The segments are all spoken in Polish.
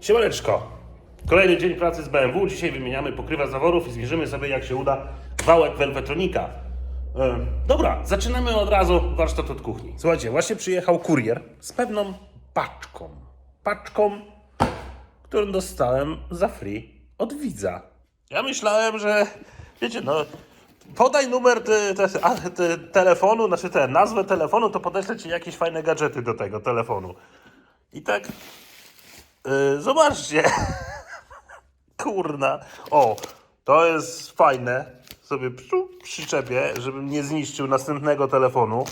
Siemaneczko. Kolejny dzień pracy z BMW. Dzisiaj wymieniamy pokrywa zaworów i zmierzymy sobie, jak się uda wałek Velvetronika. E, dobra, zaczynamy od razu warsztat od kuchni. Słuchajcie, właśnie przyjechał kurier z pewną paczką. Paczką, którą dostałem za free od widza. Ja myślałem, że wiecie, no podaj numer te, te, te, telefonu, znaczy tę nazwę telefonu, to podeślę ci jakieś fajne gadżety do tego telefonu. I tak Yy, zobaczcie. Kurna. O, to jest fajne. Sobie przy, przyczepię, żebym nie zniszczył następnego telefonu.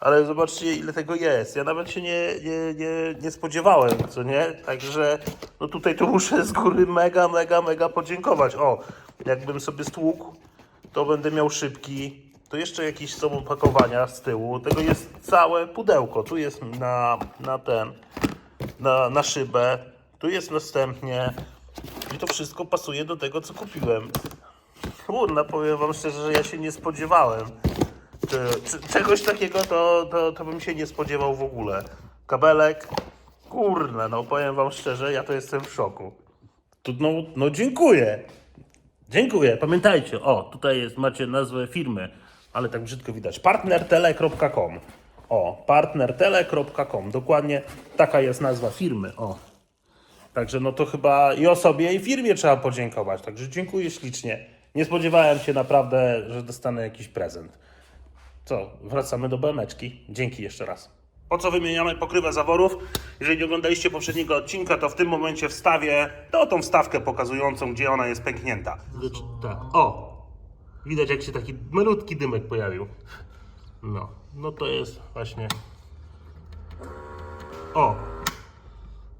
Ale zobaczcie, ile tego jest. Ja nawet się nie, nie, nie, nie spodziewałem, co nie? Także no tutaj to muszę z góry mega, mega, mega podziękować. O, jakbym sobie stłukł, to będę miał szybki. To jeszcze jakieś są opakowania z tyłu. Tego jest całe pudełko. Tu jest na, na ten na, na szybę. Tu jest następnie. I to wszystko pasuje do tego, co kupiłem. Kurna, powiem wam szczerze, że ja się nie spodziewałem. Czy, czy, czegoś takiego to, to, to bym się nie spodziewał w ogóle. Kabelek. Kurna, no powiem wam szczerze, ja to jestem w szoku. Tu, no, no dziękuję. Dziękuję. Pamiętajcie, o, tutaj jest, macie nazwę firmy, ale tak brzydko widać. partnertele.com. O, partnertele.com. Dokładnie taka jest nazwa firmy. O. Także no to chyba i osobie, i firmie trzeba podziękować. Także dziękuję ślicznie. Nie spodziewałem się naprawdę, że dostanę jakiś prezent. Co, wracamy do BMeczki. Dzięki jeszcze raz. Po co wymieniamy pokrywę zaworów? Jeżeli nie oglądaliście poprzedniego odcinka, to w tym momencie wstawię to tą wstawkę pokazującą, gdzie ona jest pęknięta. Tak, o! Widać, jak się taki malutki dymek pojawił. No, no to jest właśnie. O!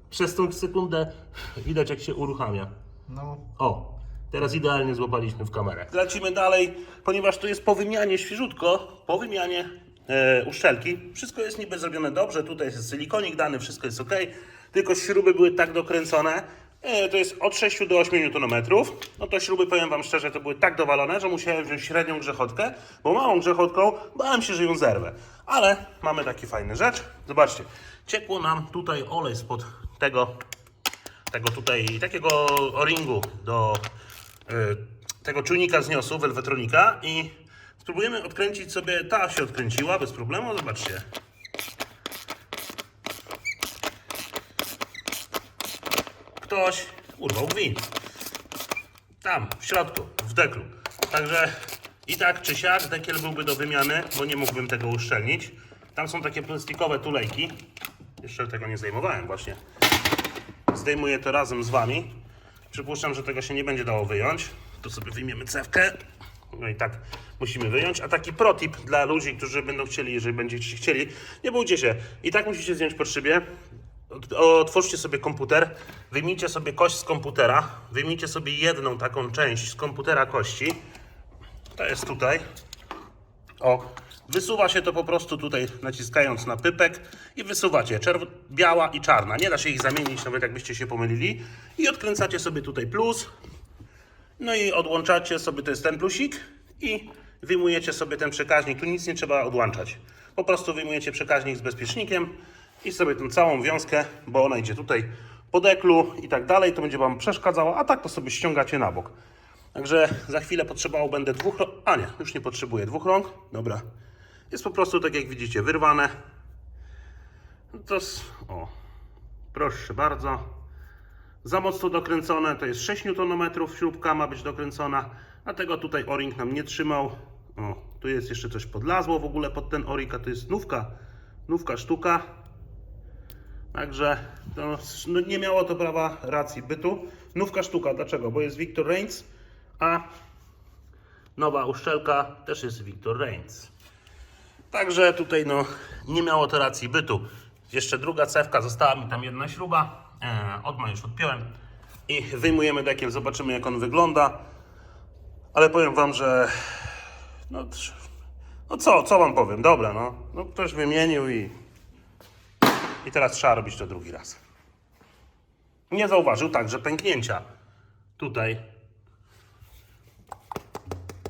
Przez tą sekundę widać, jak się uruchamia. No, O, teraz idealnie złapaliśmy w kamerę. Lecimy dalej, ponieważ tu jest po wymianie świeżutko, po wymianie e, uszczelki. Wszystko jest niby zrobione dobrze, tutaj jest silikonik dany, wszystko jest ok, tylko śruby były tak dokręcone, to jest od 6 do 8 Nm. No to śruby, powiem Wam szczerze, to były tak dowalone, że musiałem wziąć średnią grzechotkę, bo małą grzechotką bałem się, że ją zerwę. Ale mamy taki fajny rzecz. Zobaczcie, ciekło nam tutaj olej spod tego tego tutaj, takiego o-ringu do y, tego czujnika zniosu, welwetronika i spróbujemy odkręcić sobie, ta się odkręciła bez problemu, zobaczcie. Ktoś urwał gwint. Tam, w środku, w deklu. Także i tak czy siak dekiel byłby do wymiany, bo nie mógłbym tego uszczelnić. Tam są takie plastikowe tulejki. Jeszcze tego nie zdejmowałem właśnie zdejmuję to razem z Wami. Przypuszczam, że tego się nie będzie dało wyjąć. Tu sobie wyjmiemy cewkę. No i tak musimy wyjąć. A taki protip dla ludzi, którzy będą chcieli, jeżeli będziecie chcieli, nie bójcie się. I tak musicie zdjąć po szybie. Ot- Otwórzcie sobie komputer, wyjmijcie sobie kość z komputera, wyjmijcie sobie jedną taką część z komputera kości. To jest tutaj. O, wysuwa się to po prostu tutaj naciskając na pypek i wysuwacie czerw- biała i czarna. Nie da się ich zamienić, nawet jakbyście się pomylili. I odkręcacie sobie tutaj plus. No i odłączacie sobie, to jest ten plusik i wyjmujecie sobie ten przekaźnik. Tu nic nie trzeba odłączać. Po prostu wyjmujecie przekaźnik z bezpiecznikiem i sobie tą całą wiązkę, bo ona idzie tutaj po deklu i tak dalej, to będzie Wam przeszkadzała, a tak to sobie ściągacie na bok. Także za chwilę potrzebował będę dwóch rąk. A nie, już nie potrzebuję dwóch rąk. Dobra. Jest po prostu tak jak widzicie wyrwane. To o, proszę bardzo. Za mocno dokręcone, to jest 6 Nm, śrubka ma być dokręcona, dlatego tutaj o-ring nam nie trzymał. O, tu jest jeszcze coś podlazło w ogóle pod ten o-ring, a to jest nówka, nówka sztuka. Także to, no nie miało to prawa racji bytu. Nówka sztuka, dlaczego? Bo jest Victor Reigns, a nowa uszczelka też jest Victor Reigns. Także tutaj no nie miało to racji bytu. Jeszcze druga cewka, została mi tam jedna śruba. E, odma już odpiąłem. I wyjmujemy dekiel, zobaczymy jak on wygląda. Ale powiem wam, że no, no co, co wam powiem, dobra no. no ktoś wymienił i i teraz trzeba robić to drugi raz. Nie zauważył także pęknięcia. Tutaj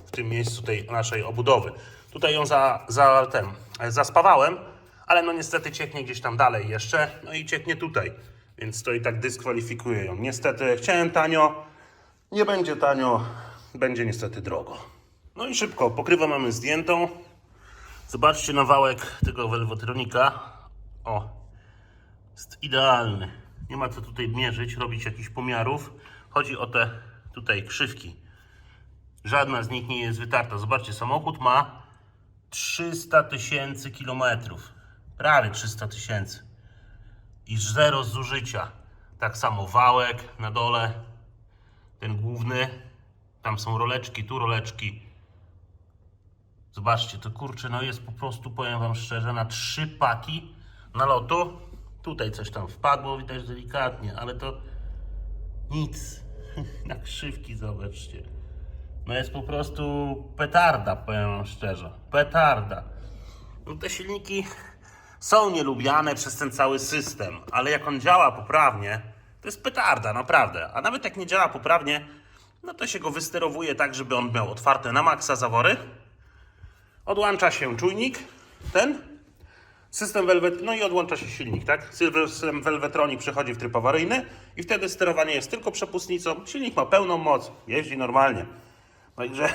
w tym miejscu tej naszej obudowy. Tutaj ją za, za ten, e, zaspawałem, ale no niestety cieknie gdzieś tam dalej jeszcze, no i cieknie tutaj. Więc to i tak dyskwalifikuje ją. Niestety chciałem tanio, nie będzie tanio, będzie niestety drogo. No i szybko, pokrywę mamy zdjętą. Zobaczcie na wałek tego welwotronika. O, jest idealny. Nie ma co tutaj mierzyć, robić jakichś pomiarów. Chodzi o te tutaj krzywki. Żadna z nich nie jest wytarta. Zobaczcie, samochód ma 300 tysięcy kilometrów. Prawie 300 tysięcy. I zero zużycia. Tak samo wałek na dole. Ten główny. Tam są roleczki, tu roleczki. Zobaczcie, to kurczę, no jest po prostu, powiem Wam szczerze, na trzy paki nalotu. Tutaj coś tam wpadło, widać delikatnie, ale to nic. Na krzywki zobaczcie. No jest po prostu petarda, powiem Wam szczerze. Petarda. No te silniki są nielubiane przez ten cały system, ale jak on działa poprawnie, to jest petarda, naprawdę. A nawet jak nie działa poprawnie, no to się go wysterowuje tak, żeby on miał otwarte na maksa zawory. Odłącza się czujnik, ten, system Velvet, no i odłącza się silnik, tak? System Velvetronic przechodzi w tryb awaryjny i wtedy sterowanie jest tylko przepustnicą. Silnik ma pełną moc, jeździ normalnie. Także,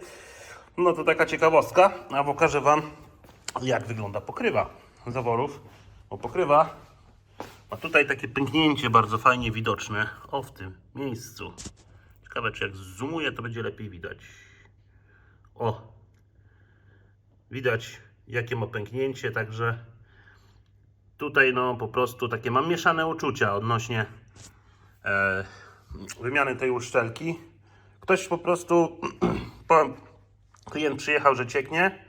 no to taka ciekawostka, a pokażę Wam, jak wygląda pokrywa zaworów. Bo pokrywa ma tutaj takie pęknięcie bardzo fajnie widoczne, o w tym miejscu. Ciekawe, czy jak zoomuję, to będzie lepiej widać. O, Widać, jakie ma pęknięcie, także tutaj no po prostu takie mam mieszane uczucia odnośnie e, wymiany tej uszczelki. Ktoś po prostu, po, klient przyjechał, że cieknie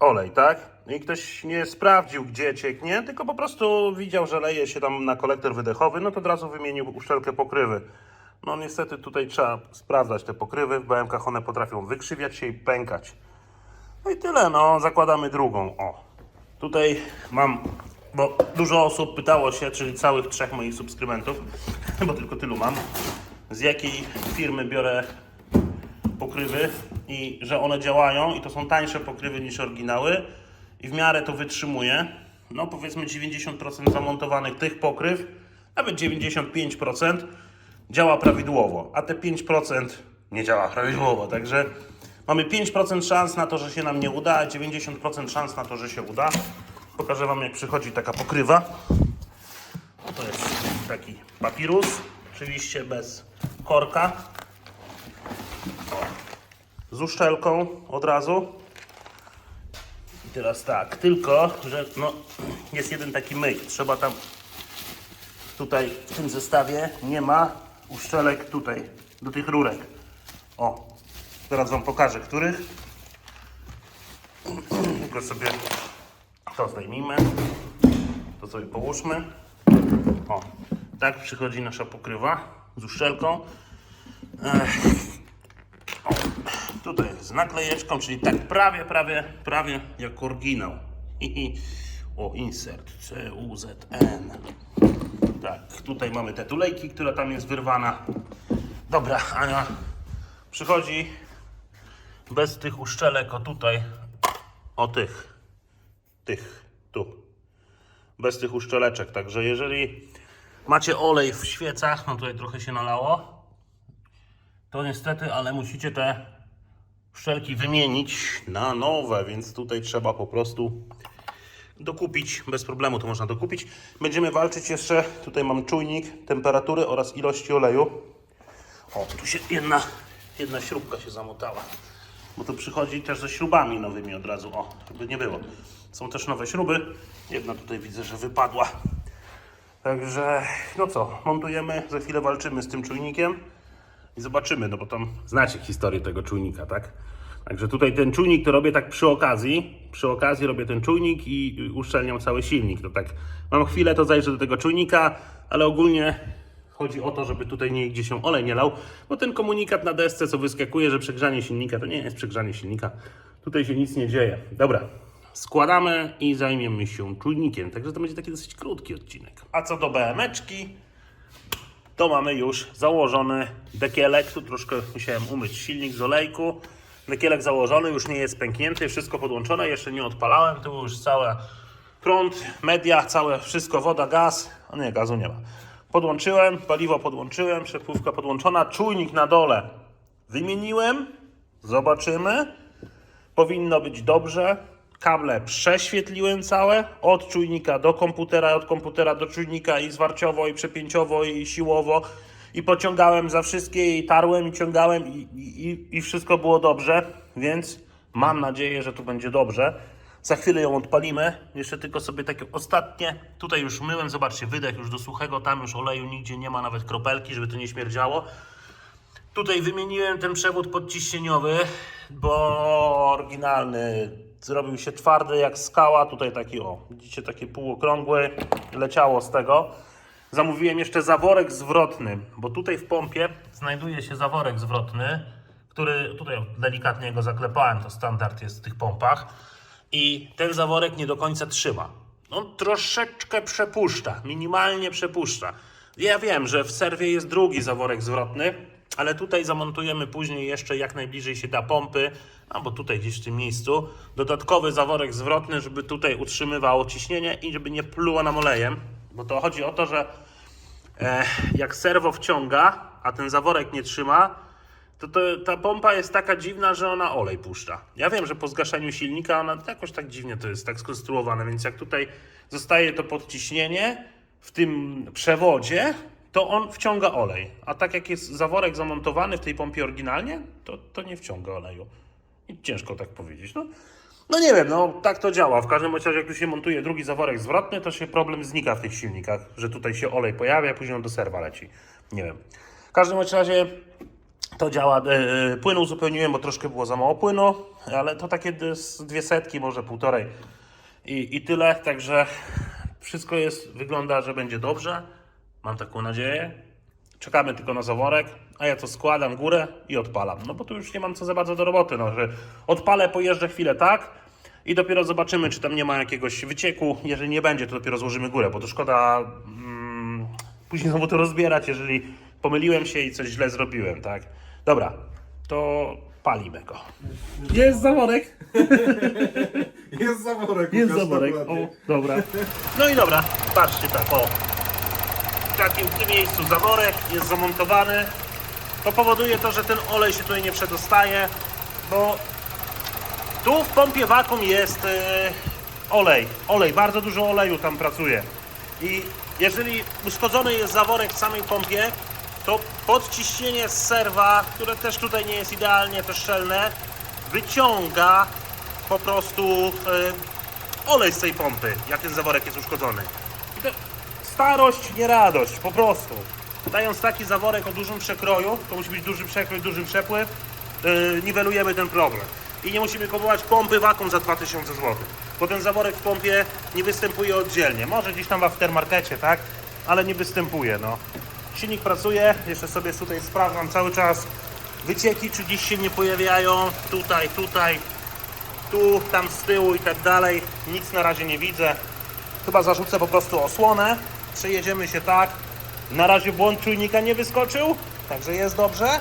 olej, tak? I ktoś nie sprawdził, gdzie cieknie, tylko po prostu widział, że leje się tam na kolektor wydechowy, no to od razu wymienił uszczelkę pokrywy. No niestety tutaj trzeba sprawdzać te pokrywy, w BMK one potrafią wykrzywiać się i pękać. No i tyle, no, zakładamy drugą. O, tutaj mam, bo dużo osób pytało się, czyli całych trzech moich subskrybentów, bo tylko tylu mam, z jakiej firmy biorę pokrywy i że one działają i to są tańsze pokrywy niż oryginały i w miarę to wytrzymuje. No powiedzmy 90% zamontowanych tych pokryw, nawet 95% działa prawidłowo, a te 5% nie działa prawidłowo, także mamy 5% szans na to, że się nam nie uda, a 90% szans na to, że się uda. Pokażę Wam jak przychodzi taka pokrywa. To jest taki papirus, oczywiście bez korka. Z uszczelką od razu. I teraz tak, tylko, że no, jest jeden taki myk. Trzeba tam tutaj w tym zestawie nie ma uszczelek tutaj, do tych rurek. O, teraz Wam pokażę, których. Tylko sobie to zdejmijmy. To sobie połóżmy. O, tak przychodzi nasza pokrywa z uszczelką. O, tutaj z naklejeczką, czyli tak prawie, prawie, prawie jak oryginał. O, insert C-U-Z-N. Tak, tutaj mamy te tulejki, która tam jest wyrwana. Dobra, Ania przychodzi bez tych uszczelek, o tutaj, o tych, tych, tu. Bez tych uszczeleczek, także jeżeli macie olej w świecach, no tutaj trochę się nalało, to niestety, ale musicie te wszelki wymienić na nowe, więc tutaj trzeba po prostu dokupić, bez problemu to można dokupić. Będziemy walczyć jeszcze, tutaj mam czujnik temperatury oraz ilości oleju. O, tu się jedna, jedna śrubka się zamotała, bo to przychodzi też ze śrubami nowymi od razu, o, żeby nie było. Są też nowe śruby, jedna tutaj widzę, że wypadła. Także, no co, montujemy, za chwilę walczymy z tym czujnikiem i zobaczymy, no bo tam znacie historię tego czujnika, tak? Także tutaj ten czujnik to robię tak przy okazji, przy okazji robię ten czujnik i uszczelniam cały silnik. To tak, mam chwilę, to zajrzę do tego czujnika, ale ogólnie chodzi o to, żeby tutaj nigdzie się olej nie lał, bo ten komunikat na desce, co wyskakuje, że przegrzanie silnika, to nie jest przegrzanie silnika. Tutaj się nic nie dzieje. Dobra, składamy i zajmiemy się czujnikiem, także to będzie taki dosyć krótki odcinek. A co do BM-eczki, to mamy już założony dekielek. Tu troszkę musiałem umyć silnik z olejku. Dekielek założony, już nie jest pęknięty, wszystko podłączone, jeszcze nie odpalałem. Tu już cały prąd, media, całe wszystko, woda, gaz, A nie, gazu nie ma. Podłączyłem, paliwo podłączyłem, przepływka podłączona, czujnik na dole wymieniłem. Zobaczymy. Powinno być dobrze. Kable prześwietliłem całe, od czujnika do komputera, od komputera do czujnika i zwarciowo, i przepięciowo, i siłowo. I pociągałem za wszystkie, i tarłem, i ciągałem, i, i, i wszystko było dobrze, więc mam nadzieję, że tu będzie dobrze. Za chwilę ją odpalimy. Jeszcze tylko sobie takie ostatnie. Tutaj już myłem, zobaczcie, wydech już do suchego, tam już oleju nigdzie nie ma, nawet kropelki, żeby to nie śmierdziało. Tutaj wymieniłem ten przewód podciśnieniowy, bo oryginalny zrobił się twardy jak skała. Tutaj taki o, widzicie, taki półokrągły, leciało z tego. Zamówiłem jeszcze zaworek zwrotny, bo tutaj w pompie znajduje się zaworek zwrotny, który tutaj delikatnie go zaklepałem, to standard jest w tych pompach. I ten zaworek nie do końca trzyma. On troszeczkę przepuszcza, minimalnie przepuszcza. Ja wiem, że w serwie jest drugi zaworek zwrotny, ale tutaj zamontujemy później jeszcze jak najbliżej się da pompy, albo tutaj gdzieś w tym miejscu, dodatkowy zaworek zwrotny, żeby tutaj utrzymywało ciśnienie i żeby nie pluło nam olejem, bo to chodzi o to, że e, jak serwo wciąga, a ten zaworek nie trzyma, to, to ta pompa jest taka dziwna, że ona olej puszcza. Ja wiem, że po zgaszaniu silnika ona jakoś tak dziwnie to jest tak skonstruowane, więc jak tutaj zostaje to podciśnienie w tym przewodzie, to on wciąga olej. A tak jak jest zaworek zamontowany w tej pompie oryginalnie, to, to nie wciąga oleju. I ciężko tak powiedzieć. No, no nie wiem, no tak to działa. W każdym razie jak tu się montuje drugi zaworek zwrotny, to się problem znika w tych silnikach, że tutaj się olej pojawia, później on do serwa leci. Nie wiem. W każdym razie to działa. E, płyn uzupełniłem, bo troszkę było za mało płynu, ale to takie dwie setki, może półtorej i, i tyle. Także wszystko jest, wygląda, że będzie dobrze. Mam taką nadzieję. Czekamy tylko na zaworek, a ja to składam górę i odpalam. No bo tu już nie mam co za bardzo do roboty. No, że odpalę, pojeżdżę chwilę tak i dopiero zobaczymy, czy tam nie ma jakiegoś wycieku. Jeżeli nie będzie, to dopiero złożymy górę, bo to szkoda mm, później znowu to rozbierać, jeżeli pomyliłem się i coś źle zrobiłem, tak? Dobra, to palimy go. Jest zaworek. Jest zaworek. Jest Łukasz, zaworek. O, dobra. No i dobra, patrzcie tak, o. W takim w tym miejscu zaworek jest zamontowany. To powoduje to, że ten olej się tutaj nie przedostaje, bo tu w pompie wakum jest e, olej. Olej, bardzo dużo oleju tam pracuje. I jeżeli uszkodzony jest zaworek w samej pompie, to podciśnienie z serwa, które też tutaj nie jest idealnie też wyciąga po prostu e, olej z tej pompy, jak ten zaworek jest uszkodzony. Starość, nie radość, po prostu. Dając taki zaworek o dużym przekroju, to musi być duży przekrój, duży przepływ, yy, niwelujemy ten problem. I nie musimy kupować pompy wakum za 2000 zł, bo ten zaworek w pompie nie występuje oddzielnie. Może gdzieś tam w aftermarkecie, tak? Ale nie występuje, no. Silnik pracuje, jeszcze sobie tutaj sprawdzam cały czas wycieki, czy gdzieś się nie pojawiają, tutaj, tutaj, tu, tam z tyłu i tak dalej. Nic na razie nie widzę. Chyba zarzucę po prostu osłonę. Przejedziemy się tak. Na razie błąd czujnika nie wyskoczył, także jest dobrze.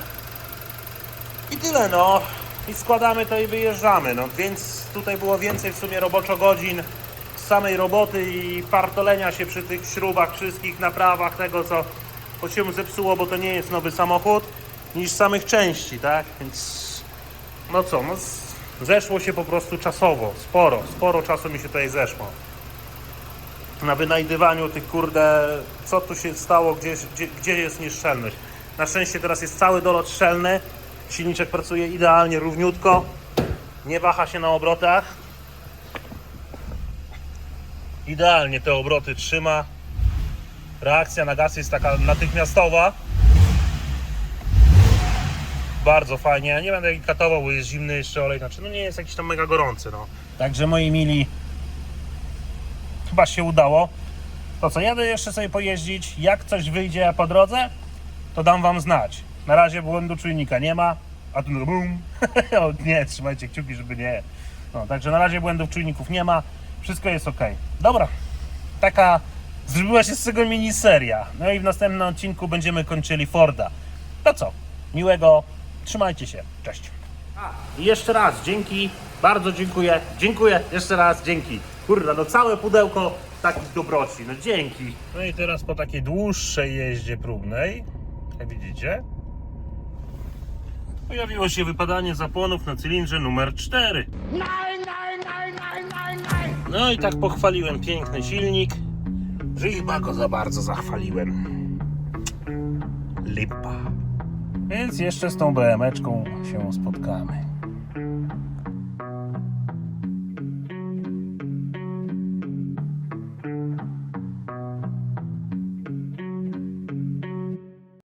I tyle no. I składamy to i wyjeżdżamy. No więc tutaj było więcej w sumie roboczo godzin samej roboty i partolenia się przy tych śrubach wszystkich, naprawach, tego co co się zepsuło, bo to nie jest nowy samochód, niż samych części, tak? Więc no co, no zeszło się po prostu czasowo, sporo, sporo czasu mi się tutaj zeszło. Na wynajdywaniu tych kurde, co tu się stało, gdzie, gdzie, gdzie jest nieszczelność. Na szczęście teraz jest cały dolot szczelny, silniczek pracuje idealnie, równiutko, nie waha się na obrotach. Idealnie te obroty trzyma. Reakcja na gaz jest taka natychmiastowa. Bardzo fajnie. Ja nie będę jej katował, bo jest zimny jeszcze olej. Znaczy, no nie jest jakiś tam mega gorący, no. Także moi mili, chyba się udało. To co, jadę jeszcze sobie pojeździć. Jak coś wyjdzie po drodze, to dam wam znać. Na razie błędu czujnika nie ma. A tu no bum. nie, trzymajcie kciuki, żeby nie. No, także na razie błędów czujników nie ma. Wszystko jest ok. Dobra, taka zrobiła się z tego miniseria. No i w następnym odcinku będziemy kończyli Forda. To co? Miłego, trzymajcie się. Cześć. A, i jeszcze raz dzięki, bardzo dziękuję. Dziękuję, jeszcze raz dzięki. Kurwa, no całe pudełko takich dobroci, no dzięki. No i teraz po takiej dłuższej jeździe próbnej, jak widzicie, pojawiło się wypadanie zapłonów na cylindrze numer 4. No i tak pochwaliłem piękny silnik, że chyba go za bardzo zachwaliłem. Lipa. Więc jeszcze z tą BM-eczką się spotkamy.